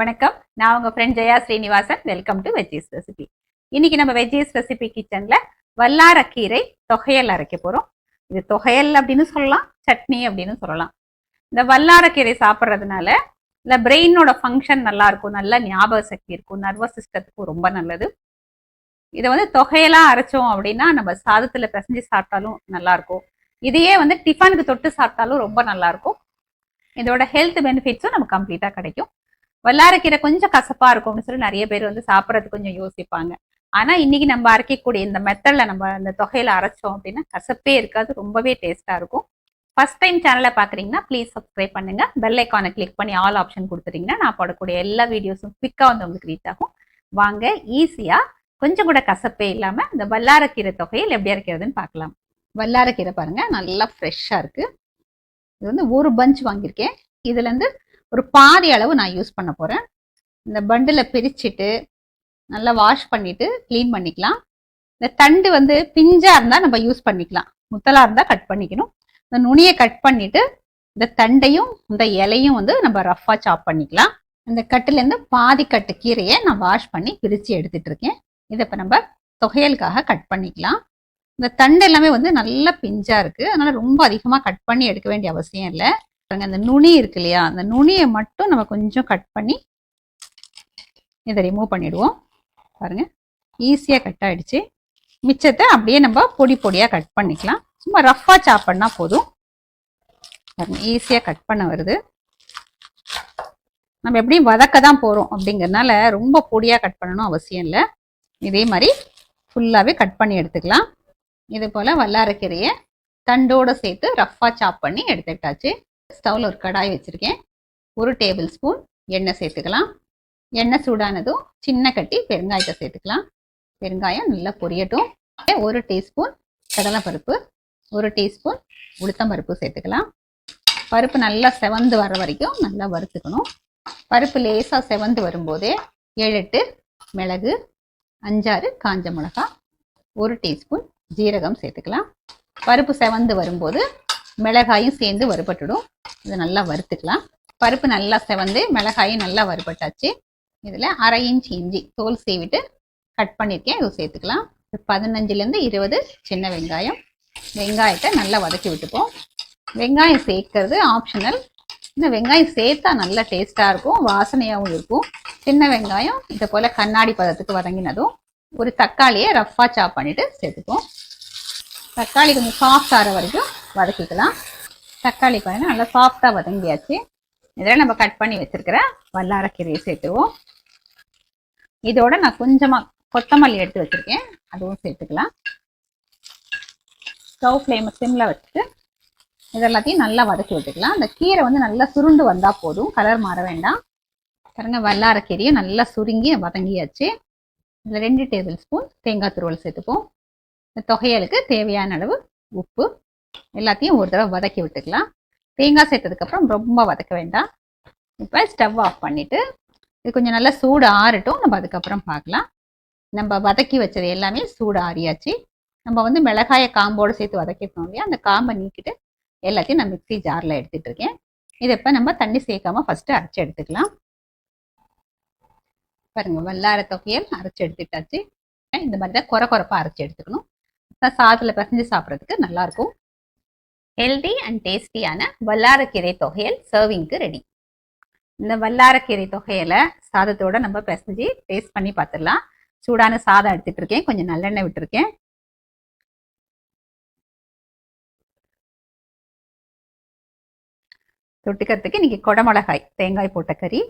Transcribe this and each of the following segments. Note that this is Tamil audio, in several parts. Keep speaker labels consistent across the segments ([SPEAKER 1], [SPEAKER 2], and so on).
[SPEAKER 1] வணக்கம். நான் உங்கள் friend Jaya Srinivasan. Welcome to veggies recipe இன்னைக்கு நம்ம வெஜ்ஜீஸ் ரெசிபி கிச்சன்ல வல்லாரக்கீரை தொகையல் அரைக்க போறோம். இது தொகையல் அப்படின்னு சொல்லலாம் சட்னி அப்படின்னு சொல்லலாம். இந்த வல்லாரக்கீரை சாப்பிட்றதுனால இந்த பிரெயினோட ஃபங்க்ஷன் நல்லா இருக்கும். நல்ல ஞாபக சக்தி இருக்கும். நர்வஸ் சிஸ்டத்துக்கும் ரொம்ப நல்லது. இதை வந்து தொகையெல்லாம் அரைச்சோம் அப்படின்னா நம்ம சாதத்துல பிசைஞ்சு சாப்பிட்டாலும் நல்லா இருக்கும். இதையே வந்து டிஃபனுக்கு தொட்டு சாப்பிட்டாலும் ரொம்ப நல்லா இருக்கும். இதோட ஹெல்த் பெனிஃபிட்ஸும் நமக்கு கம்ப்ளீட்டாக கிடைக்கும். வல்லாரக்கீரை கொஞ்சம் கசப்பா இருக்கும்னு சொல்லி நிறைய பேர் வந்து சாப்பிட்றது கொஞ்சம் யோசிப்பாங்க. ஆனா இன்னைக்கு நம்ம அரைக்கக்கூடிய இந்த மெத்தட்ல நம்ம அந்த தொகையில அரைச்சோம் அப்படின்னா கசப்பே இருக்காது ரொம்பவே டேஸ்டா இருக்கும். ஃபர்ஸ்ட் டைம் சேனலை பாக்குறீங்கன்னா ப்ளீஸ் சப்ஸ்கிரைப் பண்ணுங்க. பெல் ஐக்கானை கிளிக் பண்ணி ஆல் ஆப்ஷன் கொடுத்துட்டீங்கன்னா நான் போடக்கூடிய எல்லா வீடியோஸும் குவிக்கா வந்து உங்களுக்கு ரீச் ஆகும். வாங்க ஈஸியா கொஞ்சம் கூட கசப்பே இல்லாம இந்த வல்லாரக்கீரை தொகையில் எப்படி அரைக்கிறதுன்னு பார்க்கலாம். வல்லாரக்கீரை பாருங்க நல்லா ஃப்ரெஷ்ஷா இருக்கு. இது வந்து ஒரு பஞ்ச் வாங்கியிருக்கேன். இதுல இருந்து ஒரு பாதி அளவு நான் யூஸ் பண்ண போகிறேன் இந்த பண்டில் பிரிச்சுட்டு நல்லா வாஷ் பண்ணிட்டு க்ளீன் பண்ணிக்கலாம். இந்த தண்டு வந்து பிஞ்சாக இருந்தால் நம்ம யூஸ் பண்ணிக்கலாம். முத்தலாக இருந்தால் கட் பண்ணிக்கணும். இந்த நுனியை கட் பண்ணிவிட்டு இந்த தண்டையும் இந்த இலையும் வந்து நம்ம ரஃப்பாக சாப் பண்ணிக்கலாம். இந்த கட்டுலேருந்து பாதி கட்டு கீரையை நான் வாஷ் பண்ணி பிரித்து எடுத்துட்டு இருக்கேன். இதை இப்போ நம்ம தொகையலுக்காக கட் பண்ணிக்கலாம். இந்த தண்டு எல்லாமே வந்து நல்லா பிஞ்சாக இருக்குது அதனால் ரொம்ப அதிகமாக கட் பண்ணி எடுக்க வேண்டிய அவசியம் இல்லை. பாருங்க அந்த நுனி இருக்கு இல்லையா? அந்த நுனியை மட்டும் நம்ம கொஞ்சம் கட் பண்ணி இதை ரிமூவ் பண்ணிடுவோம். பாருங்க ஈஸியாக கட் ஆயிடுச்சு. மிச்சத்தை அப்படியே நம்ம பொடி பொடியாக கட் பண்ணிக்கலாம். சும்மா ரஃப்பாக சாப் பண்ணால் போதும். பாருங்க ஈஸியாக கட் பண்ண வருது. நம்ம எப்படியும் வதக்க தான் போகிறோம் அப்படிங்கிறதுனால ரொம்ப பொடியாக கட் பண்ணணும் அவசியம் இல்லை. இதே மாதிரி ஃபுல்லாகவே கட் பண்ணி எடுத்துக்கலாம். இது போல் வல்லாரக்கீரையை தண்டோடு சேர்த்து ரஃப்பாக சாப் பண்ணி எடுத்துக்கிட்டாச்சு. ஸ்டவ்வில் ஒரு கடாய் வச்சுருக்கேன். ஒரு டேபிள் ஸ்பூன் எண்ணெய் சேர்த்துக்கலாம். எண்ணெய் சூடானதும் சின்ன கட்டி பெருங்காயத்தை சேர்த்துக்கலாம். பெருங்காயம் நல்லா பொரியட்டும். ஒரு டீஸ்பூன் கடலைப்பருப்பு ஒரு டீஸ்பூன் உளுத்தம்பருப்பு சேர்த்துக்கலாம். பருப்பு நல்லா செவந்து வர வரைக்கும் நல்லா வறுத்துக்கணும். பருப்பு லேசாக செவந்து வரும்போதே ஏழு எட்டு மிளகு அஞ்சாறு காஞ்ச மிளகா ஒரு டீஸ்பூன் ஜீரகம் சேர்த்துக்கலாம். பருப்பு செவந்து வரும்போது மிளகாயும் சேர்ந்து வறுபட்டுடும். இதை நல்லா வறுத்துக்கலாம். பருப்பு நல்லா செவந்து மிளகாயும் நல்லா வறுபட்டாச்சு. இதில் அரை இன்ச் இஞ்சி தோல் சீவிட்டு கட் பண்ணியிருக்கேன். இதை சேர்த்துக்கலாம். பதினஞ்சுலேருந்து இருபது சின்ன வெங்காயம். வெங்காயத்தை நல்லா வதக்கி விட்டுப்போம். வெங்காயம் சேர்க்கறது ஆப்ஷனல் இந்த வெங்காயம் சேர்த்தா நல்லா டேஸ்ட்டாக இருக்கும். வாசனையாகவும் இருக்கும். சின்ன வெங்காயம் இதை போல் கண்ணாடி பதத்துக்கு வதங்கினதும் ஒரு தக்காளியை ரஃப்பாக சாப் பண்ணிவிட்டு சேர்த்துப்போம். தக்காளி கொஞ்சம் சாஃப்ட் ஆகிற வரைக்கும் வதக்கிக்கலாம். தக்காளி பாருங்கள் நல்லா சாஃப்டாக வதங்கியாச்சு. இதில் நம்ம கட் பண்ணி வச்சிருக்கிற வல்லாரக்கீரையை சேர்த்துவோம் இதோட நான் கொஞ்சமாக கொத்தமல்லி எடுத்து வச்சிருக்கேன். அதுவும் சேர்த்துக்கலாம். ஸ்டவ் ஃப்ளேமை சிம்மில் வச்சுட்டு இது எல்லாத்தையும் நல்லா வதக்கி விட்டுக்கலாம். அந்த கீரை வந்து நல்லா சுருண்டு வந்தால் போதும். கலர் மாற வேண்டாம். பாருங்க வல்லாரக்கீரையும் நல்லா சுருங்கி வதங்கியாச்சு. இதில் ரெண்டு டேபிள் ஸ்பூன் தேங்காய் துருவல் சேர்த்துப்போம். இந்த தொகையலுக்கு தேவையான அளவு உப்பு எல்லாத்தையும் ஒரு தடவை வதக்கி விட்டுக்கலாம். தேங்காய் சேர்த்ததுக்கப்புறம் ரொம்ப வதக்க வேண்டாம். இப்போ ஸ்டவ் ஆஃப் பண்ணிவிட்டு இது கொஞ்சம் நல்லா சூடு ஆறட்டும். நம்ம அதுக்கப்புறம் பார்க்கலாம். நம்ம வதக்கி வச்சது எல்லாமே சூடு ஆறியாச்சு. நம்ம வந்து மிளகாய காம்போடு சேர்த்து வதக்கிட்டோம் இல்லையா? அந்த காம்பை நீக்கிட்டு எல்லாத்தையும் நான் மிக்சி ஜாரில் எடுத்துகிட்டு இருக்கேன். இதை இப்போ நம்ம தண்ணி சேர்க்காம ஃபஸ்ட்டு அரைச்சி எடுத்துக்கலாம். பாருங்கள் வல்லார தொகையல் அரைச்சி எடுத்துட்டாச்சு இந்த மாதிரி தான் குறை குறைப்பாக அரைச்சி எடுத்துக்கணும். சாதத்தில் பிசைஞ்சு சாப்பிட்றதுக்கு நல்லாயிருக்கும் ஹெல்தி அண்ட் டேஸ்டியான வல்லாரக்கீரை தொகையல் சர்விங்க்கு ரெடி இந்த வல்லாரக்கீரை தொகையலை சாதத்தோட நம்ம பிசைஞ்சு டேஸ்ட் பண்ணி பார்த்துடலாம் சூடான சாதம் எடுத்துட்டு இருக்கேன். கொஞ்சம் நல்லெண்ணெய் விட்டுருக்கேன். தொட்டுக்கிறதுக்கு இன்னைக்கு கொடமிளகாய் தேங்காய் போட்ட கறி.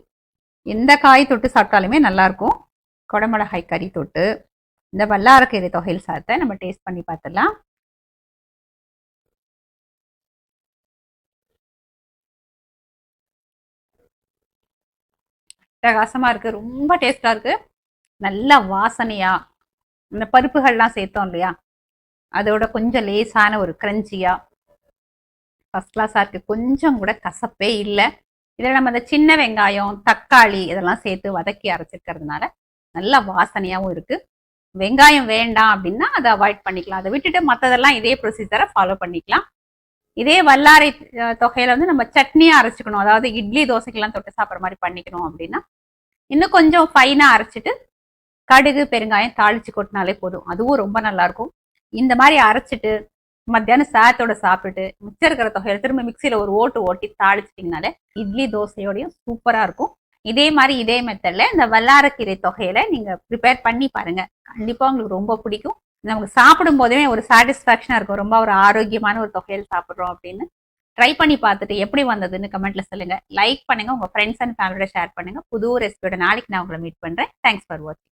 [SPEAKER 1] எந்த காய் தொட்டு சாப்பிட்டாலுமே நல்லாயிருக்கும். கொடமிளகாய் கறி தொட்டு இந்த வல்லாரக்கீரை தொகையில் சாதத்தை நம்ம டேஸ்ட் பண்ணி பார்த்துடலாம் பிரகாசமாக இருக்குது ரொம்ப டேஸ்ட்டாக இருக்குது நல்ல வாசனையாக இந்த பருப்புகள்லாம் சேர்த்தோம் இல்லையா? அதோட கொஞ்சம் லேசான ஒரு கிரஞ்சியாக ஃபஸ்ட் கிளாஸாக இருக்குது கொஞ்சம் கூட கசப்பே இல்லை. இதில் நம்ம இந்த சின்ன வெங்காயம் தக்காளி இதெல்லாம் சேர்த்து வதக்கி அரைச்சிருக்கிறதுனால நல்ல வாசனையாகவும் இருக்குது வெங்காயம் வேண்டாம் அப்படின்னா அதை அவாய்ட் பண்ணிக்கலாம். அதை விட்டுட்டு மற்றதெல்லாம் இதே ப்ரொசீஜரை ஃபாலோ பண்ணிக்கலாம். இதே வல்லாரை தொகையில வந்து நம்ம சட்னியா அரைச்சிக்கணும். அதாவது இட்லி தோசைக்கெல்லாம் தொட்டு சாப்பிட்ற மாதிரி பண்ணிக்கணும் அப்படின்னா இன்னும் கொஞ்சம் ஃபைனா அரைச்சிட்டு கடுகு பெருங்காயம் தாளிச்சு கொட்டினாலே போதும். அதுவும் ரொம்ப நல்லா இருக்கும் இந்த மாதிரி அரைச்சிட்டு மத்தியானம் சாத்தோட சாப்பிட்டுட்டு மிச்சம் இருக்கிற தொகையில திரும்ப மிக்சியில ஒரு ஓட்டு ஓட்டி தாளிச்சிட்டிங்கனாலே இட்லி தோசையோடையும் சூப்பரா இருக்கும். இதே மாதிரி இதே மெத்தட்ல இந்த வல்லாரக்கீரை தொகையில நீங்க ப்ரிப்பேர் பண்ணி பாருங்க. கண்டிப்பா உங்களுக்கு ரொம்ப பிடிக்கும். நமக்கு சாப்பிடும் போதுமே ஒரு சாட்டிஸ்ஃபேக்ஷனாக இருக்கும். ரொம்ப ஒரு ஆரோக்கியமான ஒரு தொகையில் சாப்பிட்றோம் அப்படின்னு. ட்ரை பண்ணி பார்த்துட்டு எப்படி வந்ததுன்னு கமெண்ட்ல சொல்லுங்க. லைக் பண்ணுங்க. உங்க ஃப்ரெண்ட்ஸ் அண்ட் ஃபேமிலியோட ஷேர் பண்ணுங்க. புது ரெசிபியோட நாளைக்கு நான் உங்களை மீட் பண்றேன். தேங்க்ஸ் ஃபார் வாட்சிங்